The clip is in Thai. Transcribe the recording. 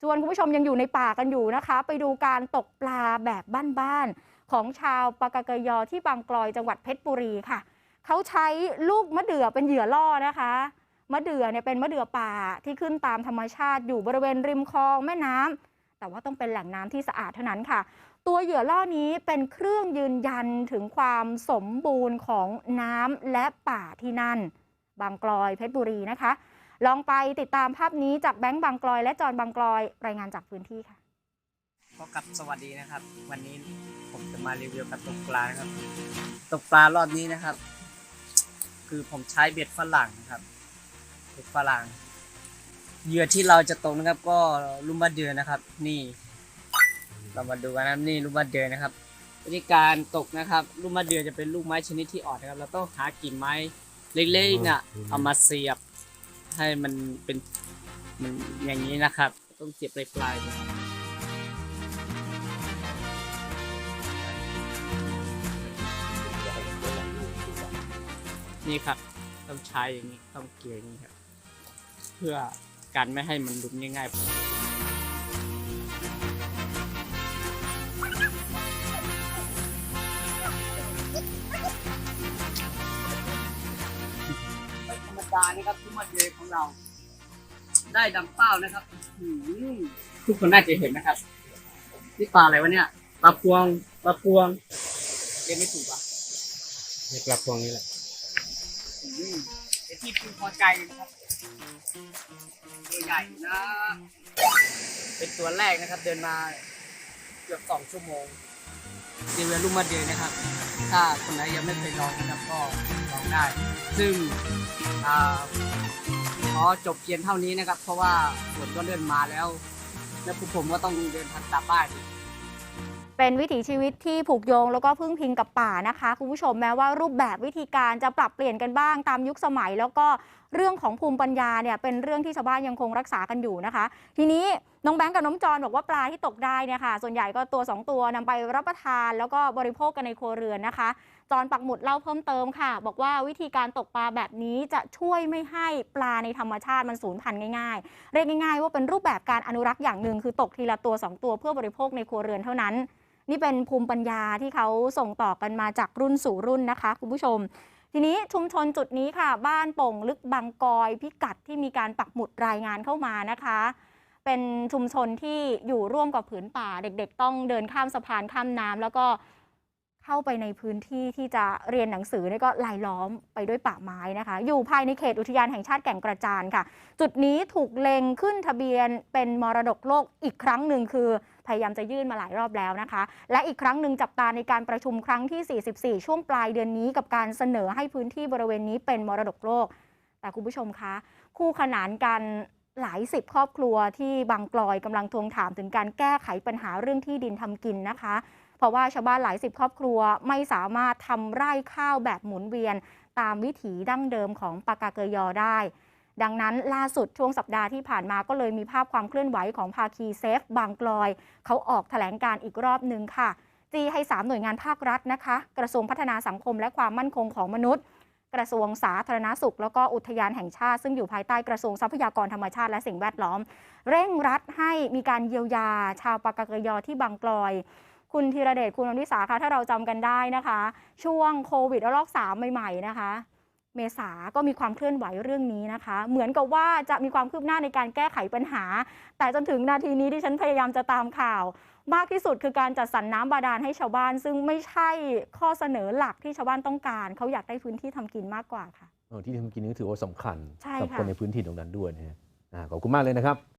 ชวนคุณผู้ชมยังอยู่ในป่ากันอยู่นะคะ ไปดูการตกปลาแบบบ้านๆของชาวปากกยอที่บางกลอยจังหวัดเพชรบุรีค่ะ เขาใช้ลูกมะเดื่อเป็นเหยื่อล่อนะคะ มะเดื่อเนี่ยเป็นมะเดื่อป่าที่ขึ้นตามธรรมชาติอยู่บริเวณริมคลองแม่น้ำแต่ว่าต้องเป็นแหล่งน้ำที่สะอาดเท่านั้นค่ะ ตัวเหยื่อล่อนี้เป็นเครื่องยืนยันถึงความสมบูรณ์ของน้ำและป่าที่นั่น บางกลอยเพชรบุรีนะคะ ลองไปติดตามภาพนี้จากแบงค์บางกลอย และจอนบางกลอยรายงานจากพื้นที่ค่ะพบกับสวัสดีนะครับ วันนี้ผมจะมารีวิวการตกปลานะครับ ตกปลารอบนี้นะครับ คือผมใช้เบ็ดฝรั่งนะครับเบ็ดฝรั่งเหยื่อที่เราจะตกนะครับ ก็ลูกมะเดือนนะครับ นี่ เรามาดูกันนะครับนี่ลูกมะเดือนะครับ วิธีการตกนะครับลูกมะเดือจะเป็นลูกไม้ชนิดที่อ่อนนะครับ เราต้องหากิ่งไม้เล็กๆน่ะเอามาเสียบ ให้มันเป็นมันอย่างนี้นะครับ ต้องเสียบปลายๆนะครับนี่ครับต้องใช้อย่างนี้ต้องเกลี่ยอย่างนี้ครับ เพื่อการไม่ให้มันหลุดง่ายๆานะครับทุกมาเดย์ของเรา ได้ดังเป้านะครับอื้อหือทุกคนน่าจะเห็นนะครับนี่ปลาอะไรวะเนี่ยปลาพวงปลาพวงเรียกไม่ถูกอะในกระพวงนี้แหละอืมเป็นที่พึงพอใจนะครับตัวใหญ่นะ เป็นตัวแรกนะครับ เดินมาเกือบสองชั่วโมง รีวิวลูมาเดือนนะครับ ถ้าคนไหนยังไม่เคยลองนะครับก็ลองได้ ซึ่งขอจบเพียงเท่านี้นะครับ เพราะว่าฝนก็เริ่มมาแล้ว และพวกผมก็ต้องเดินทางกลับบ้านเป็นวิถีชีวิตที่ผูกโยงแล้วก็พึ่งพิงกับป่านะคะคุณผู้ชมแม้ว่ารูปแบบวิธีการจะปรับเปลี่ยนกันบ้างตามยุคสมัย แล้วก็เรื่องของภูมิปัญญาเนี่ยเป็นเรื่องที่ชาวบ้านยังคงรักษากันอยู่นะคะ ทีนี้น้องแบงก์กับน้องจอนบอกว่าปลาที่ตกได้เนี่ยค่ะ ส่วนใหญ่ก็ตัว 2 ตัวนำไปรับประทานแล้วก็บริโภคกันในครัวเรือนนะคะ จอนปักหมุดเล่าเพิ่มเติมค่ะ บอกว่าวิธีการตกปลาแบบนี้จะช่วยไม่ให้ปลาในธรรมชาติมันสูญพันธุ์ง่ายๆ เรียกง่ายๆ ว่าเป็นรูปแบบการอนุรักษ์อย่างหนึ่งคือตกทีละตัว 2 ตัวเพื่อบริโภคในครัวเรือนเท่านั้น นี่เป็นภูมิปัญญาที่เขาส่งต่อกันมาจากรุ่นสู่รุ่นนะคะคุณผู้ชมทีนี้ชุมชนจุดนี้ค่ะ บ้านโป่งลึกบางกอยพิกัดที่มีการปักหมุดรายงานเข้ามานะคะ เป็นชุมชนที่อยู่ร่วมกับผืนป่า เด็กๆ ต้องเดินข้ามสะพานข้ามน้ำแล้วก็เข้าไปในพื้นที่ที่จะเรียนหนังสือนี่ก็ลายล้อมไปด้วยป่าไม้นะคะ อยู่ภายในเขตอุทยานแห่งชาติแก่งกระจานค่ะ จุดนี้ถูกเล็งขึ้นทะเบียนเป็นมรดกโลกอีกครั้งหนึ่งคือพยายามจะยื่นมาหลายรอบแล้วนะคะ และอีกครั้งหนึ่งจับตาในการประชุมครั้งที่ 44 ช่วงปลายเดือนนี้กับการเสนอให้พื้นที่บริเวณนี้เป็นมรดกโลก แต่คุณผู้ชมคะ คู่ขนานกัน หลายสิบครอบครัวที่บางกลอยกำลังทวงถามถึงการแก้ไขปัญหาเรื่องที่ดินทำกินนะคะ เพราะว่าชาวบ้านหลายสิบครอบครัวไม่สามารถทำไร่ข้าวแบบหมุนเวียน ตามวิถีดั้งเดิมของปากาเกยอได้ ดังนั้นล่าสุดช่วงสัปดาห์ที่ผ่านมาก็เลยมีภาพความเคลื่อนไหวของภาคีเซฟ บางกลอย เขาออกแถลงการอีกรอบหนึ่งค่ะจีให้ 3 หน่วยงานภาครัฐนะคะ กระทรวงพัฒนาสังคมและความมั่นคงของมนุษย์ กระทรวงสาธารณสุข แล้วก็อุทยานแห่งชาติ ซึ่งอยู่ภายใต้กระทรวงทรัพยากรธรรมชาติและสิ่งแวดล้อม เร่งรัดให้มีการเยียวยา ชาวปากกยอที่บางกลอยคุณธีรเดชคุณอนิสาคะถ้าเราจำกันได้นะคะ ช่วงโควิดระลอกสามใหม่ ๆ นะคะ เมษาก็มีความเคลื่อนไหวเรื่องนี้นะคะ เหมือนกับว่าจะมีความคืบหน้าในการแก้ไขปัญหา แต่จนถึงนาทีนี้ที่ฉันพยายามจะตามข่าว มากที่สุดคือการจัดสรรน้ำบาดาลให้ชาวบ้าน ซึ่งไม่ใช่ข้อเสนอหลักที่ชาวบ้านต้องการ เขาอยากได้พื้นที่ทำกินมากกว่าค่ะเออที่ทำกินนี่ถือว่าสำคัญใช่กัค่ะคนในพื้นที่ตรงนั้นด้วยนะฮะอ่าขอบคุณมากเลยนะครับ